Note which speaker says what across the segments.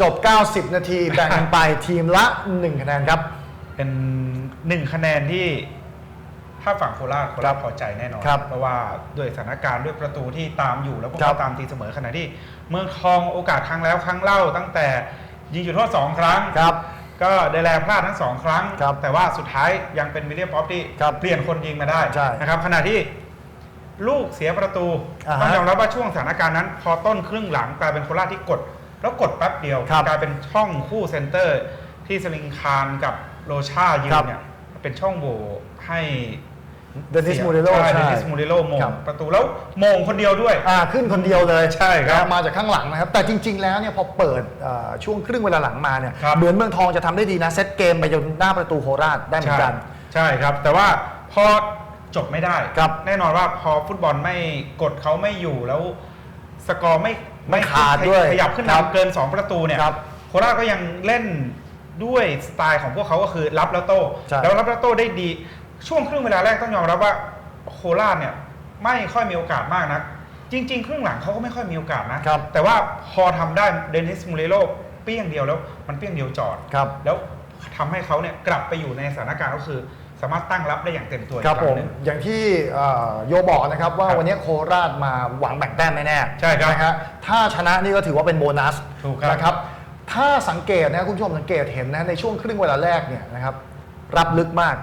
Speaker 1: จบ 90 นาทีแบ่งกันไปทีมละ 1 คะแนนครับ
Speaker 2: เป็นหนึ่งคะแนนที่ถ้าฝั่งโคราชโคราชพอใจแน่นอน
Speaker 1: ครับ
Speaker 2: เพราะว่าด้วยสถานการณ์ด้วยประตูที่ตามอยู่แล้วพวก
Speaker 1: ครับ
Speaker 2: เขาตามตีเสมอขณะที่ เมืองทองโอกาสครั้งแล้วครั้งเล่าตั้งแต่ยิงจุดโทษสองครั้ง
Speaker 1: ครับ
Speaker 2: ก็ได้แลพลาดทั้งสองครั้ง
Speaker 1: ครับ
Speaker 2: แต่ว่าสุดท้ายยังเป็นวิลเลียมป๊อปที่
Speaker 1: ครับ
Speaker 2: เปลี่ยนคนยิงมาได้
Speaker 1: ใช่
Speaker 2: นะครับขณะที่ลูกเสียประตู
Speaker 1: อ่าฮะ
Speaker 2: ต้องยอมรับว่าช่วงสถานการณ์นั้น พอต้นครึ่งหลังกลายเป็นโคราชที่กด แล้วกดแป๊บเดียว
Speaker 1: ครับ
Speaker 2: กลายเป็นช่องคู่เซนเตอร์ ที่สลิงคารกับโรชายื
Speaker 1: ครั
Speaker 2: น
Speaker 1: บ
Speaker 2: เนี่ยเป็นช่องโหว่ให้
Speaker 1: เดนิสมูเรโล
Speaker 2: ใช่
Speaker 1: ใช่
Speaker 2: เดนิสมูเรโลโมง
Speaker 1: ครับ
Speaker 2: ประตูแล้วโมงคนเดียวด้วย
Speaker 1: อ่าขึ้นคนเดียวเลย
Speaker 2: ใช่ครับ
Speaker 1: นะมาจากข้างหลังนะครับ แต่จริง ๆ แล้วเนี่ยพอเปิดเอ่อช่วงครึ่งเวลาหลังมาเนี่ย
Speaker 2: ครับ
Speaker 1: เหมือนเมืองทองจะทำได้ดีนะเซตเกมไปจนหน้าประตูโคราชได้เหมือนกัน
Speaker 2: ใช่ครับ แต่ว่าพอจบไม่ได้
Speaker 1: ครับ
Speaker 2: แน่นอนว่าพอฟุตบอลไม่กดเขาไม่อยู่แล้ว สกอร์ไม่
Speaker 1: ไม่ขาดด้วย
Speaker 2: ขยับขึ้น
Speaker 1: ครับ
Speaker 2: นำเกิน 2 ประตูเนี่ย
Speaker 1: ครับ
Speaker 2: โคราชก็ยังเล่นด้วยสไตล์ของพวกเขาก็คือรับแล้วโต้
Speaker 1: ใช่
Speaker 2: แล้วรับแล้วโต้ได้ดี ช่วงครึ่งเวลาแรกต้องยอมรับว่าโคราชเนี่ยไม่ค่อยมีโอกาสมากนัก จริง ๆ ครึ่งหลังเขาก็ไม่ค่อยมีโอกาสนะ
Speaker 1: ครับ
Speaker 2: แต่ว่าพอทำได้เดนิสมูเรโลเปี้ยงเดียวแล้วมันเปี้ยงเดียวจอด
Speaker 1: ครับ
Speaker 2: แล้วทำให้เขาเนี่ยกลับไปอยู่ในสถานการณ์ก็คือ สามารถตั้งรับได้อย่างเต็มตัวอีก
Speaker 1: ครับ
Speaker 2: ค
Speaker 1: ผ
Speaker 2: รั้
Speaker 1: ม
Speaker 2: งหนึ่ง
Speaker 1: อย่างที่เอ่อโยบอกนะครับว่า
Speaker 2: ครับ
Speaker 1: วันนี้โคราชมาหวังแบ่งแต้มแน่ๆ
Speaker 2: ใช่ครับ
Speaker 1: นะฮะถ้าชนะนี่ก็ถือว่าเป็นโบนัส
Speaker 2: ถูกครับ
Speaker 1: นะครับถ้าสังเกตนะคุณผู้ชมสังเกตเห็นนะในช่วงครึ่งเวลาแรกเนี่ยนะครับรับลึกมาก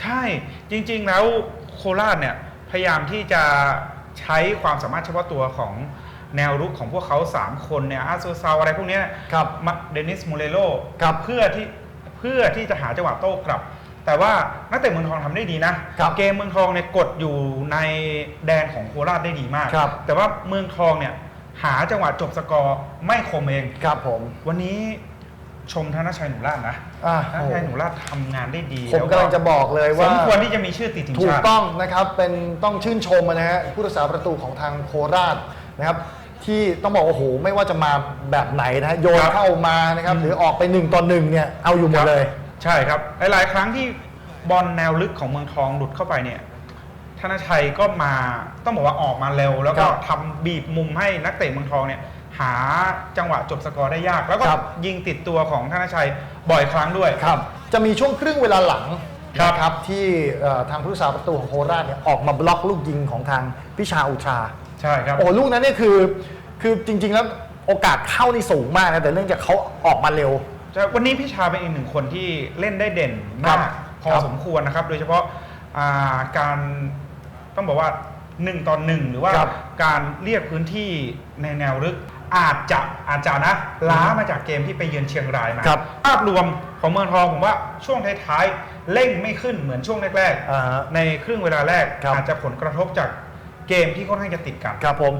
Speaker 2: ใช่จริงๆแล้วโคราชเนี่ยพยายามที่จะใช้ความสามารถเฉพาะตัวของแนวรุกของพวกเขา 3 คนเนี่ยอาซูซาวอะไรพวกเนี้ย
Speaker 1: ครับ
Speaker 2: มาเดนิสมูเรโล
Speaker 1: ครับ
Speaker 2: เพื่อที่เพื่อที่จะหาจังหวะโต้กลับ แต่ว่านักเตะเมืองทองทำได้ดีนะ
Speaker 1: ครับ
Speaker 2: เกมเมืองทองเนี่ยกดอยู่ในแดนของโคราชได้ดีมาก
Speaker 1: ครับ
Speaker 2: แต่ว่าเมืองทองเนี่ยหาจังหวะจบสกอร์ไม่คมเอง
Speaker 1: ครับผม
Speaker 2: วันนี้ชมธนชัยหนูราชนะ
Speaker 1: อ่า
Speaker 2: ธนชัยหนูราชทำงานได้ดี
Speaker 1: ผม
Speaker 2: แล้ว
Speaker 1: กำลังจะบอกเลย
Speaker 2: ส
Speaker 1: ว่า
Speaker 2: มควรที่จะมีชื่อติดทีม
Speaker 1: ถูก
Speaker 2: ชาติ
Speaker 1: ต้องนะครับเป็นต้องชื่นชมนะฮะผู้รักษาประตูของทางโคราชนะครับ ที่ต้องบอกว่าโอ้โหไม่ว่าจะมาแบบไหนนะฮะโยน
Speaker 2: ครับ
Speaker 1: เข้ามานะครับหรือออกไปหนึ่งต่อหนึ่งเนี่ยเอาอยู่หมดเลย
Speaker 2: ใช่ครับ หลาย ๆ ครั้งที่ บอลแนวลึกของเมืองทองหลุดเข้าไปเนี่ยธนชัยก็มาต้องบอกว่าออกมาเร็ว แล้วก็
Speaker 1: ครับ
Speaker 2: ทำบีบมุมให้นักเตะเมืองทองเนี่ยหาจังหวะจบสกอร์ได้ยาก แล้วก็
Speaker 1: ครับ
Speaker 2: ยิงติดตัวของธนชัยบ่อยครั้งด้วย
Speaker 1: ครับ จะมีช่วงครึ่งเวลาหลัง
Speaker 2: ครับ
Speaker 1: นะครับที่เอ่อทางผู้รักษาประตูของโคราชเนี่ยออกมาบล็อกลูกยิงของทางพิชาอุทรา
Speaker 2: ใช่ครับ
Speaker 1: โอ้ลูกนั้นเนี่ยคือคือจริง ๆ แล้วโอกาสเข้านี่สูงมากนะแต่เนื่องจากเขาออกมาเร็ว
Speaker 2: ใช่วันนี้พี่ชาเป็นอีกหนึ่งคนที่เล่นได้เด่น
Speaker 1: ครั
Speaker 2: มาก
Speaker 1: บ
Speaker 2: พอ
Speaker 1: ครับ
Speaker 2: สมควรนะครับ โดยเฉพาะอ่าการต้องบอกว่า1ต่อหนึ่งหรือว่า
Speaker 1: ครับ
Speaker 2: การเรียกพื้นที่ในแนวลึก อาจจะอาจจะนะล้ามาจากเกมที่ไปเยือนเชียงรายมา
Speaker 1: ครับ
Speaker 2: ภาพรวมของเมืองทองผมว่าช่วงท้ายๆเร่งไม่ขึ้นเหมือนช่วงแรก
Speaker 1: อ่าฮะ
Speaker 2: ๆในครึ่งเวลาแรก
Speaker 1: ครับ
Speaker 2: อาจจะผลกระทบจากเกมที่ค่อนข้างจะติดกัน
Speaker 1: ครับผม